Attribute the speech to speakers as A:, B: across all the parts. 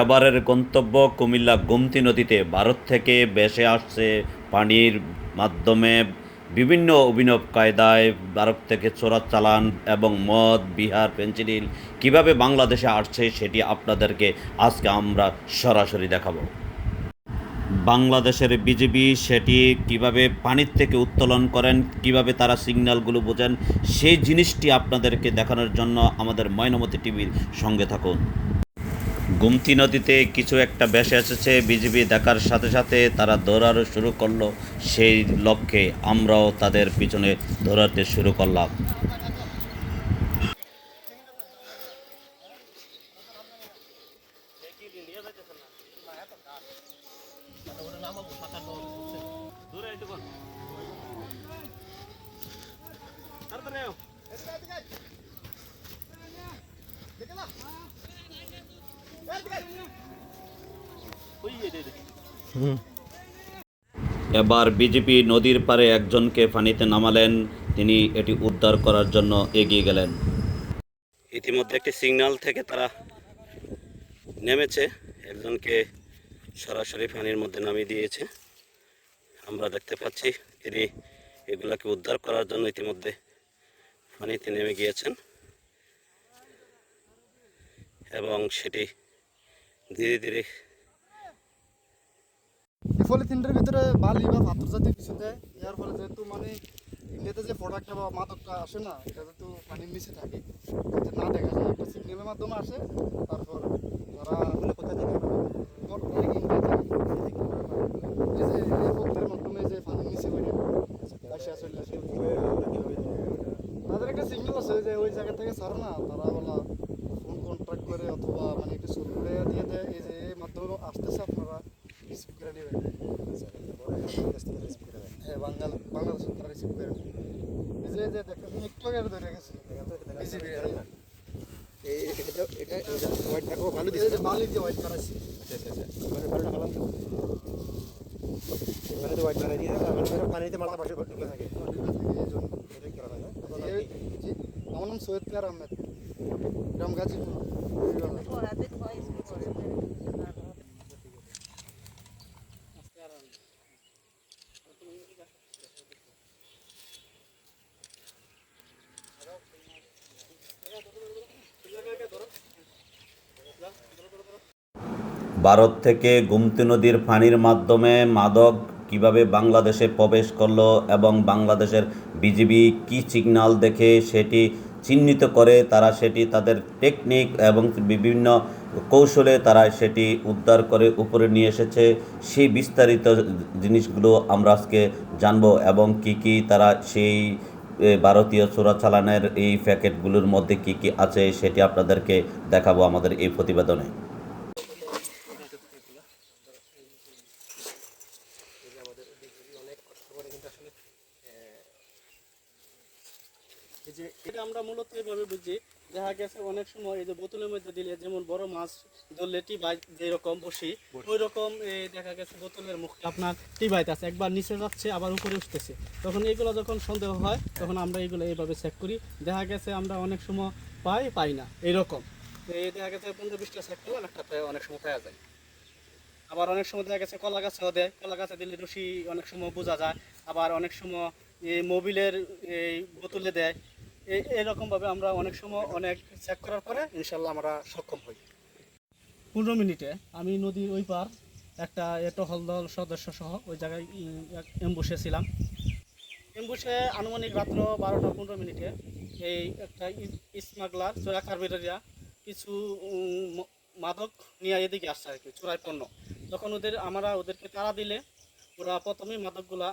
A: এবারের গন্তব্য কুমিল্লা গোমতী নদীতে ভারত থেকে বেসে আসছে পানির মাধ্যমে বিভিন্ন অভিনব কায়দায় ভারত থেকে চোরা চালান এবং মদ, বিহার পেন্সিডিল কীভাবে বাংলাদেশে আসছে সেটি আপনাদেরকে আজকে আমরা সরাসরি দেখাবো। বাংলাদেশের বিজেপি সেটি কীভাবে পানির থেকে উত্তোলন করেন, কীভাবে তারা সিগন্যালগুলো বোঝেন, সেই জিনিসটি আপনাদেরকে দেখানোর জন্য আমাদের ময়নমতি টিভির সঙ্গে থাকুন। গুমতি নদীতে কিছু একটা ভেসে এসেছে। বিজেপি দেখার সাথে সাথে তারা দৌড়ানো শুরু করল। সেই লক্ষ্যে আমরাও তাদের পিছনে দৌড়াতে শুরু করলাম। এবার বিজেপি নদীর পারে একজনকে পানিতে নামালেন। তিনি এটি উদ্ধার করার জন্য এগিয়ে গেলেন। ইতিমধ্যে একটি সিগন্যাল থেকে তারা নেমেছে। একজনকে সরাসরি পানির মধ্যে নামিয়ে দিয়েছে। আমরা দেখতে পাচ্ছি তিনি এগুলাকে উদ্ধার করার জন্য ইতিমধ্যে পানিতে নেমে গিয়েছেন। এবং সেটি ধীরে ধীরে।
B: ভিতরে বালি বা পাথর কিছু দেয় এর ফলে যেহেতু মানে ইন্ডিয়াতে যে প্রোডাক্টটা বা মাদকটা আসে না, এটা যেহেতু থাকে না দেখা যায় একটা সিগন্যালের মাধ্যমে আসে, তারপর তারা বলে কোথা থেকে তাদের একটা সিগন্যাল আছে যে ওই জায়গা থেকে ছাড়ে না, তারা বলা অথবা মানে একটা করে দিয়ে দেয় এই যে এই মাধ্যমে আসতেছে আপনারা রিসিভ করে নেবেন হ্যাঁ বাঙ্গাল বাংলাদেশ তারা রিসিভ করে নেবে। এই যে দেখেন একটু আগে ধরে গেছে BCB এর। এই যে বালি দিয়ে হোয়াইট করাছি
C: পানিতে মাথা পাশে ঢুকে থাকে
B: আমার নাম সৈয়দ পেয়ার আহমেদ
A: ভারত থেকে গুমতি নদীর পানির মাধ্যমে মাদক কীভাবে বাংলাদেশে প্রবেশ করল এবং বাংলাদেশের বিজিবি কি সিগন্যাল দেখে সেটি চিহ্নিত করে তারা সেটি তাদের টেকনিক এবং বিভিন্ন কৌশলে তারা সেটি উদ্ধার করে উপরে নিয়ে এসেছে। সেই বিস্তারিত জিনিসগুলো আমরা আজকে জানব এবং কি কি তারা সেই ভারতীয় চোরা চালানের এই প্যাকেটগুলোর মধ্যে কি কি আছে সেটি আপনাদেরকে দেখাবো আমাদের এই প্রতিবেদনে
D: এই যে এটা আমরা মূলত এভাবে বুঝি দেখা গেছে অনেক সময় এই যে বোতলের মধ্যে দিলে যেমন বড় মাছ ধরলে টিবাই যেরকম বসি ওই রকম দেখা গেছে বোতলের মুখ আপনার টিবাইতে আছে একবার নিচে যাচ্ছে আবার উপরে উঠতেছে। তখন এইগুলো যখন সন্দেহ হয় তখন আমরা এইগুলো এইভাবে চেক করি। দেখা গেছে আমরা অনেক সময় পাই পাই না এইরকম এই দেখা গেছে পনেরো বিশটা চেক করলাম একটা পায়ে অনেক সময় পাওয়া যায়। আবার অনেক সময় দেখা গেছে কলা গাছেও দেয় কলা গাছে দিলে রশি অনেক সময় বোঝা যায়। আবার অনেক সময় এই মোবিলের এই বোতলে দেয়। এরকমভাবে আমরা অনেক সময় অনেক চেক করার পরে ইনশাল্লাহ আমরা সক্ষম হই। পনেরো মিনিটে আমি নদীর ওই পার একটা এটো হলদল সদস্য সহ ওই জায়গায় এম্বুসে ছিলাম। এম্বুসে আনুমানিক রাত্র বারোটা পনেরো মিনিটে এই একটা স্মাগলার চোরা কারবেরিয়া কিছু মাদক নিয়ে এদিকে আসছে আর কি, চোরাই পণ্য। তখন ওদের, আমরা ওদেরকে তাড়া দিলে ওরা প্রথমেই মাদকগুলা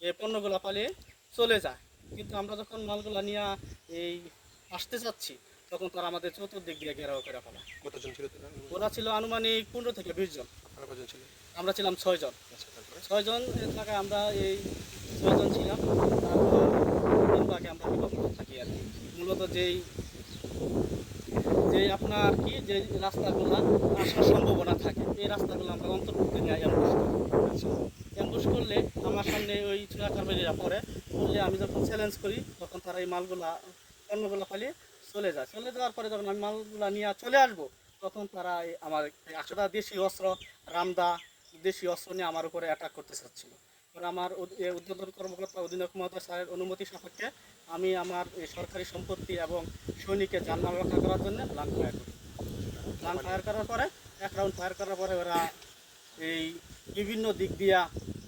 D: এই পণ্যগুলা পালিয়ে চলে যায়। কিন্তু আমরা যখন মালগুলা নিয়ে এই আসতে চাচ্ছি তখন তারা আমাদের চতুর্দিক দিয়ে ঘেরাও করে ফেলা।
C: কতজন ছিল
D: ওরা ছিল আনুমানিক পনেরো থেকে বিশ জন।
C: ছিল?
D: আমরা ছিলাম ছয়জন
C: আচ্ছা
D: ছয়জন থাকায় আমরা এই ছয়জন ছিলাম। তারপর আমরা বিভক্ত থাকি আর কি। মূলত যেই যে আপনার কি যে রাস্তাগুলো আসার সম্ভাবনা থাকে এই রাস্তাগুলো আমরা অন্তর্ভুক্ত নিয়ে করি। অ্যাম্বুশ করলে আমার সামনে ওই চূড়া কারবারিরা পড়ে পড়লে আমি যখন চ্যালেঞ্জ করি, তখন তারা এই মালগুলা পণ্যগুলো পালিয়ে চলে যায়। চলে যাওয়ার পরে যখন আমি মালগুলা নিয়ে চলে আসব, তখন তারা আমার আশাদা দেশি অস্ত্র, রামদা দেশি অস্ত্র নিয়ে আমার উপরে অ্যাটাক করতে চাচ্ছিল। পরে আমার উদ- উদ্বোধন কর্মকর্তা অধিনায়ক মহোদয় স্যারের অনুমতি সাপেক্ষে আমি আমার এই সরকারি সম্পত্তি এবং সৈনিকের জানমাল রক্ষা করার জন্য লাং ফায়ার করি। লাং ফায়ার করার পরে, এক রাউন্ড ফায়ার করার পরে ওরা এই বিভিন্ন দিক দিয়া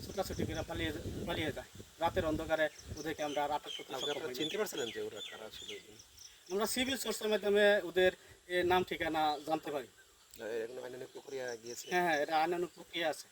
D: ছোটাছুটি করে পালিয়ে পালিয়ে যায়। রাতের অন্ধকারে ওদেরকে আমরা আর আটক করতে।
C: চিনতে পারছিলেন যে ওরা কারা ছিল
D: আমরা সিভিল সোর্সের মাধ্যমে ওদের নাম ঠিকানা জানতে পারি। হ্যাঁ হ্যাঁ এটা আইনানুক প্রক্রিয়া আছে।